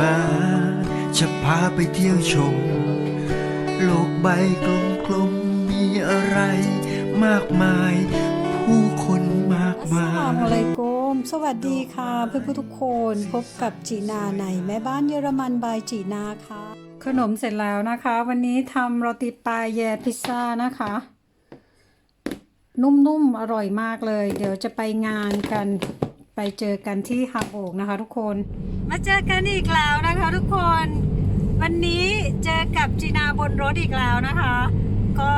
มา จะพาไปเที่ยวชม โลกใบกลมๆมีอะไรมากมาย ผู้คนมากอัสมาสลามยอะลัยกุมสวัสดีค่ะ เพื่อนผู้ทุกคนพบกับจีนาในแม่บ้านเยอรมันบายจีนาค่ะ ขนมเสร็จแล้วนะคะ วันนี้ทำโรตีปลายแยพิซซ่านะคะ นุ่มๆอร่อยมากเลย เดี๋ยวจะไปงานกัน ไปเจอกันที่ฮาโบกนะคะ ทุกคน มาเจอกันอีกแล้วนะคะ ทุกคน วันนี้เจอกับจีนาบนรถอีกแล้วนะคะ ก็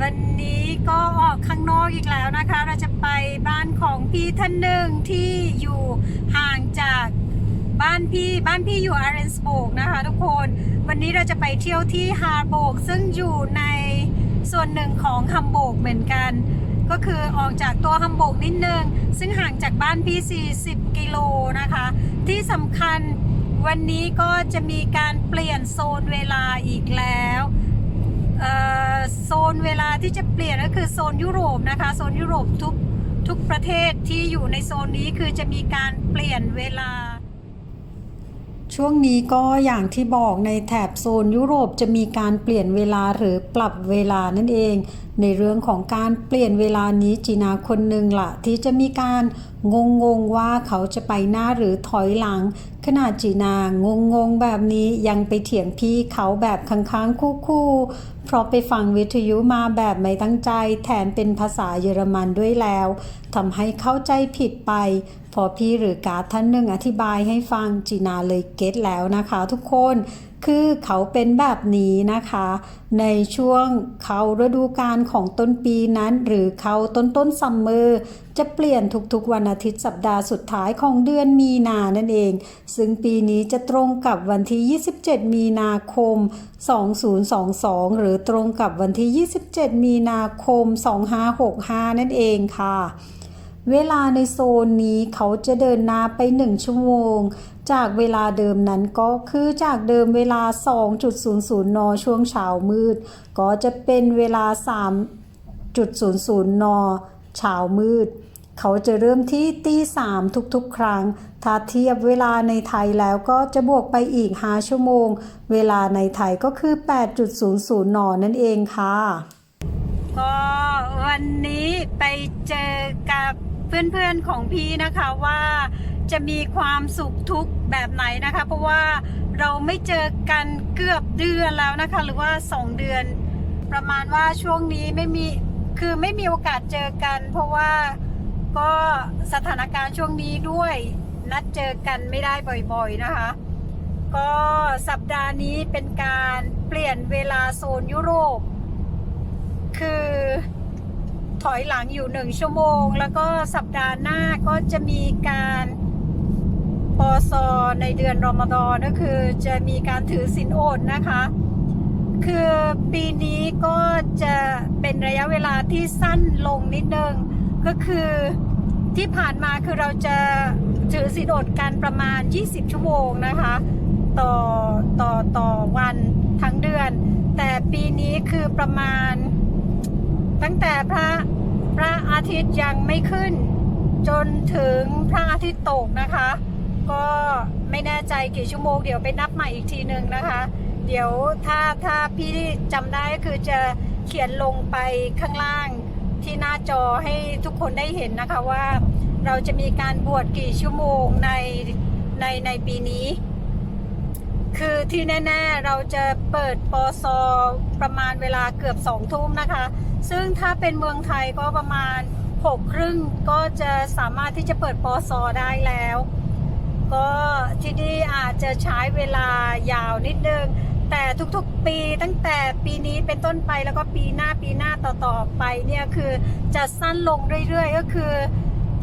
วันนี้ก็ออกข้างนอกอีกแล้วนะคะ เราจะไปบ้านของพี่ท่านหนึ่งที่อยู่ห่างจากบ้านพี่บ้านพี่อยู่อาร์เรนสโบกนะคะทุกคน วันนี้เราจะไปเที่ยวที่ฮาร์โบกซึ่งอยู่ในส่วนหนึ่งของฮัมโบกเหมือนกัน ก็คือออกจากตัวฮัมโบกนิดนึง ซึ่งห่างจากบ้านพี่40 กิโลนะคะ ที่สำคัญวันนี้ก็จะมีการเปลี่ยนโซนเวลาอีกแล้วโซนเวลาที่จะเปลี่ยนก็คือโซนยุโรปนะคะ โซนยุโรปทุกทุกประเทศที่อยู่ในโซนนี้คือจะมีการเปลี่ยนเวลา ช่วงนี้ก็อย่างที่บอกในแถบโซนยุโรปจะมีการเปลี่ยนเวลาหรือปรับเวลานั่นเอง ในเรื่องของการเปลี่ยนเวลานี้จีนาคนหนึ่งละที่จะมีการงงงๆว่าเขาจะไปหน้าหรือถอยหลัง ขนาดจีนางงงๆแบบนี้ยังไปเถียงพี่เขาแบบค้างๆคู่ๆเพราะไปฟังวิทยุมาแบบไม่ตั้งใจ แถมเป็นภาษาเยอรมันด้วยแล้วทำให้เข้าใจผิดไป พอพี่หรือการ์ดท่านหนึ่งอธิบายให้ฟังจีนาเลยเก็ตแล้วนะคะทุกคนคือเขาเป็นแบบนี้นะคะ ในช่วงเขาฤดูกาลของต้นปีนั้น หรือเขาต้นต้นซัมเมอร์จะเปลี่ยนทุกๆวันอาทิตย์สัปดาห์สุดท้ายของเดือนมีนานั่นเอง ซึ่งปีนี้จะตรงกับวันที่ 27 มีนาคม 2022 หรือตรงกับวันที่ 27 มีนาคม 2565 นั่นเองค่ะ เวลาในโซนนี้เขาจะเดินหน้าไป 1 ชั่วโมง จากเวลาเดิมนั้นก็คือจากเดิมเวลา 2.00 น ช่วงเช้ามืด ก็จะเป็นเวลา 3.00 น เช้ามืด เขาจะเริ่มที่ตีสามทุกๆ ครั้ง ถ้าเทียบเวลาในไทยแล้วก็จะบวกไปอีก 5 ชั่วโมง เวลาในไทยก็คือ 8.00 น นั่นเองค่ะ ก็วันนี้ไปเจอกับ เพื่อนๆของพี่นะคะว่าจะมีความสุขทุกข์แบบไหนนะคะ เพราะว่าเราไม่เจอกันเกือบเดือนแล้วนะคะ หรือว่า 2 เดือน ประมาณว่าช่วงนี้ไม่มีคือไม่มีโอกาสเจอกัน เพราะว่าก็สถานการณ์ช่วงนี้ด้วยนัดเจอกันไม่ได้บ่อยๆนะคะ ก็สัปดาห์นี้เป็นการเปลี่ยนเวลาโซนยุโรป คือ อยหลังอยู่หนึ่งชั่วโมง แล้วก็สัปดาห์หน้าก็จะมีการปอซอในเดือนรอมฎอนก็คือจะมีการถือศีลอดนะคะ คือปีนี้ก็จะเป็นระยะเวลาที่สั้นลงนิดนึง ก็คือที่ผ่านมาคือเราจะถือศีลอดกันประมาณ 20 ชั่วโมงนะคะ ต่อต่อต่อวันทั้งเดือน แต่ปีนี้คือประมาณ ตั้งแต่พระพระอาทิตย์ยังไม่ขึ้น จนถึงพระอาทิตย์ตกนะคะ ก็ไม่แน่ใจกี่ชั่วโมงเดี๋ยวไปนับใหม่อีกทีหนึ่งนะคะ เดี๋ยวถ้าถ้าพี่จำได้ก็คือจะเขียนลงไปข้างล่างที่หน้าจอให้ทุกคนได้เห็นนะคะว่าเราจะมีการบวชกี่ชั่วโมงในในในปีนี้ คือที่แน่ๆ เราจะเปิดปอซอประมาณเวลาเกือบสองทุ่มนะคะ ซึ่งถ้าเป็นเมืองไทยก็ประมาณหกครึ่งก็จะสามารถที่จะเปิดปอซอได้แล้ว ก็ที่นี่อาจจะใช้เวลายาวนิดนึง แต่ทุกๆปีตั้งแต่ปีนี้เป็นต้นไปแล้วก็ปีหน้าปีหน้าต่อๆไปเนี่ยคือจะสั้นลงเรื่อยๆ ก็คือ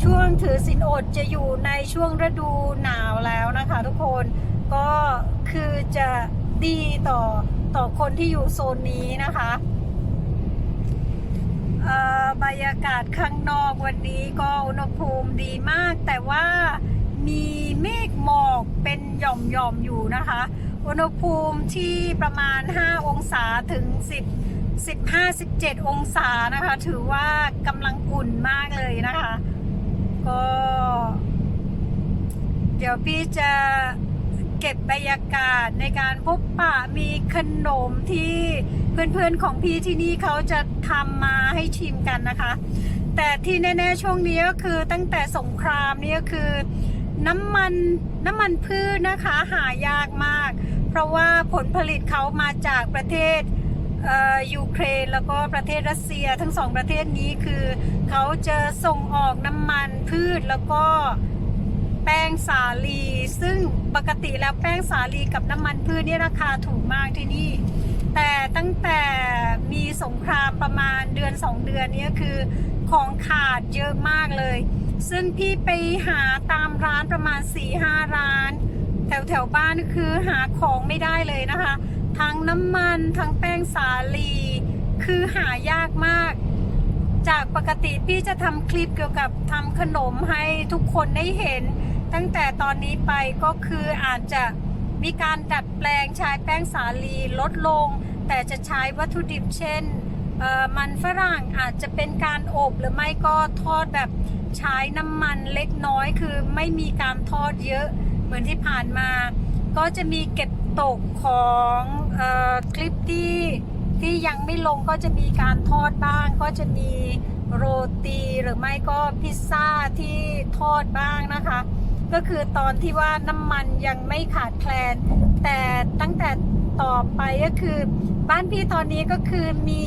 ช่วงถือสินอดจะอยู่ในช่วงฤดูหนาวแล้วนะคะทุกคน ก็คือจะดีต่อต่อคนที่อยู่โซนนี้นะคะเอ่อบรรยากาศข้างนอกวันนี้ก็อุณหภูมิดีมาก แต่ว่ามีเมฆหมอกเป็นหย่อมๆอยู่นะคะ อุณหภูมิที่ประมาณ 5 องศาถึง 10 15 17 องศานะคะ ถือว่ากำลังอุ่นมากเลยนะคะ ก็ เดี๋ยวพี่จะ เก็บบรรยากาศในการพบปะมีขนมที่เพื่อนๆของพี่ที่นี่เขาจะทำมาให้ชิมกันนะคะ แต่ที่แน่ ๆ ช่วงนี้ก็คือตั้งแต่สงครามนี่ก็คือ น้ำมันน้ำมันพืชนะคะหายากมาก เพราะว่าผลผลิตเขามาจากประเทศยูเครนแล้วก็ประเทศรัสเซียทั้งสองประเทศนี้คือเขาจะส่งออกน้ำมันพืชแล้วก็ แป้งสาลี ซึ่งปกติแล้วแป้งสาลีกับน้ำมันพืชนี่ราคาถูกมากที่นี่ แต่ตั้งแต่มีสงครามประมาณเดือนสองเดือนนี้คือของขาดเยอะมากเลย ซึ่งพี่ไปหาตามร้านประมาณ4ี่ห้าร้าน แถวแถวบ้านคือหาของไม่ได้เลยนะคะ ทั้งน้ำมันทั้งแป้งสาลี คือหายากมากจากปกติพี่จะทำคลิปเกี่ยวกับทำขนมให้ทุกคนได้เห็น ตั้งแต่ตอนนี้ไปก็คืออาจจะมีการดัดแปลงใช้แป้งสาลีลดลง แต่จะใช้วัตถุดิบเช่นมันฝรั่งอาจจะเป็นการอบหรือไม่ก็ทอดแบบใช้น้ำมันเล็กน้อยคือไม่มีการทอดเยอะเหมือนที่ผ่านมา ก็จะมีเก็บตกของออคลิปที่ที่ยังไม่ลงก็จะมีการทอดบ้าง ก็จะมีโรตีหรือไม่ก็พิซซ่าที่ทอดบ้างนะคะ ก็คือตอนที่ว่าน้ำมันยังไม่ขาดแคลน แต่ตั้งแต่ต่อไปก็คือ บ้านพี่ตอนนี้ก็คือมี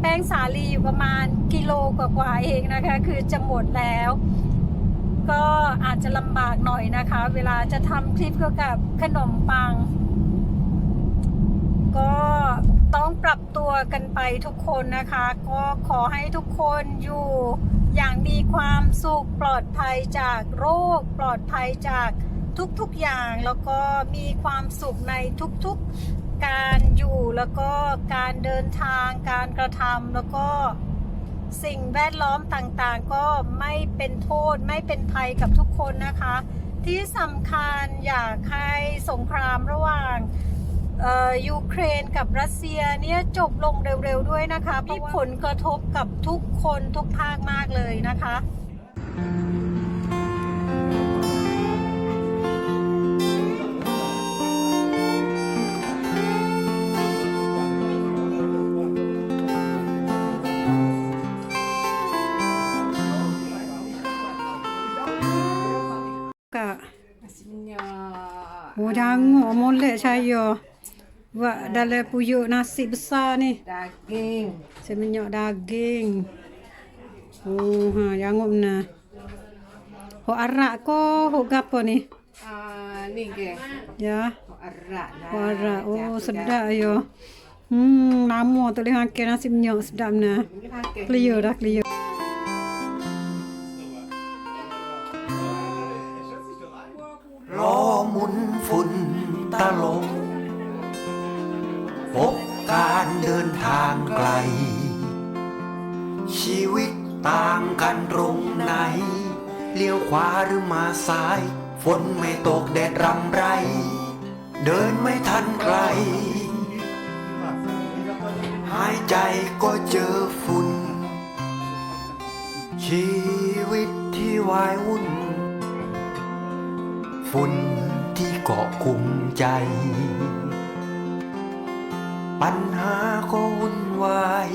แป้งสาลีอยู่ประมาณกิโลกว่าๆเองนะคะ คือจะหมดแล้ว ก็อาจจะลำบากหน่อยนะคะ เวลาจะทำคลิปเกี่ยวกับขนมปัง ก็ ต้องปรับตัวกันไปทุกคนนะคะ ก็ขอให้ทุกคนอยู่อย่างมีความสุขปลอดภัยจากโรค ปลอดภัยจากทุกๆอย่างแล้วก็มีความสุขในทุกๆการอยู่แล้วก็การเดินทางการกระทำแล้วก็สิ่งแวดล้อมต่างๆ ก็ไม่เป็นโทษไม่เป็นภัยกับทุกคนนะคะ ที่สำคัญอยากให้สงครามระหว่าง ยูเครนกับรัสเซียเนี่ยจบลงเร็วๆด้วยนะคะมีผลกระทบกับทุกคนทุกภาคมากเลยนะคะกะ Signor Udang molek saya. Buat dalam puyuk nasi besar ni. daging Seminyak daging. Oh, ha, jangan nah. Hok arak ko, hok gapo ni? ah ni ke Ya, arak lah hok arak. Oh, sedap yo. Hmm, lama tak boleh makan nasi minyak sedap nah. Pakai. Clear dah, clear. างกันตรงไหน เลี้ยวขวาหรือมาซ้าย ฝนไม่ตกแดดรำไร เดินไม่ทันไกลหายใจก็เจอฝุ่น ชีวิตที่วายวุ่น ฝุ่นที่เกาะกลุ่มใจ ปัญหาก็วุ่นวาย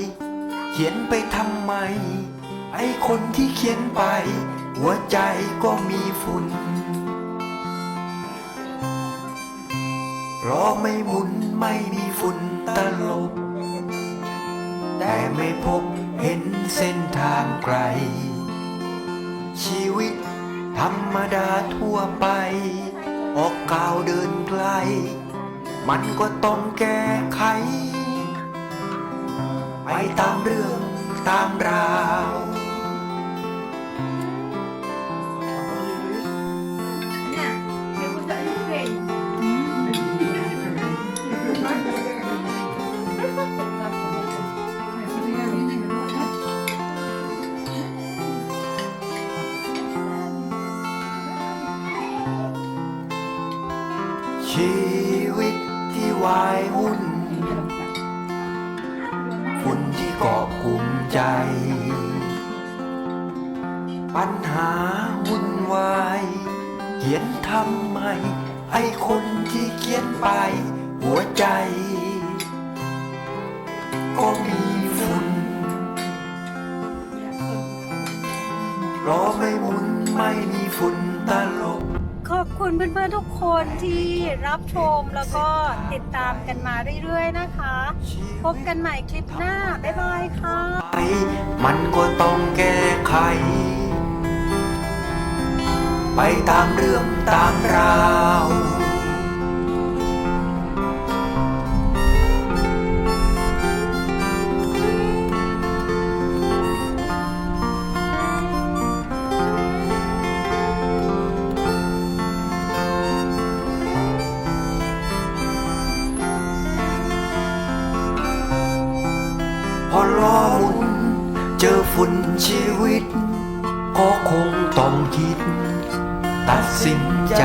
เขียนไปทำไม ไอคนที่เขียนไป หัวใจก็มีฝุ่นรอไม่หมุนไม่มีฝุ่นตลบ แต่ไม่พบเห็นเส้นทางไกล ชีวิตธรรมดาทั่วไป ออกก้าวเดินไกล มันก็ต้องแก้ไข ไปตามเรื่องตามราว ใจ ปัญหาวุ่นวายเเขียนทำไม ไอ้คนที่เขียนไป หัวใจ ก็มีฝุ่นรอไม่หมุนไม่มีฝุ่นตลบขอบคุณเพื่อนๆทุกคนที่รับชมแล้วก็ติดตามกันมาเรื่อยๆนะคะ พบกันใหม่คลิปหน้า บ๊ายบายค่ะไป มันก็ต้องแก้ไข ไปตามเรื่องตามราว ล้อหมุน เจอฝุ่นชีวิต ก็คงต้องคิด ตัดสินใจ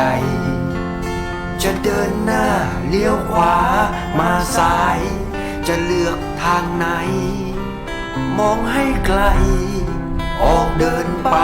จะเดินหน้าเลี้ยวขวามาซ้าย จะเลือกทางไหน มองให้ไกล ออกเดินไป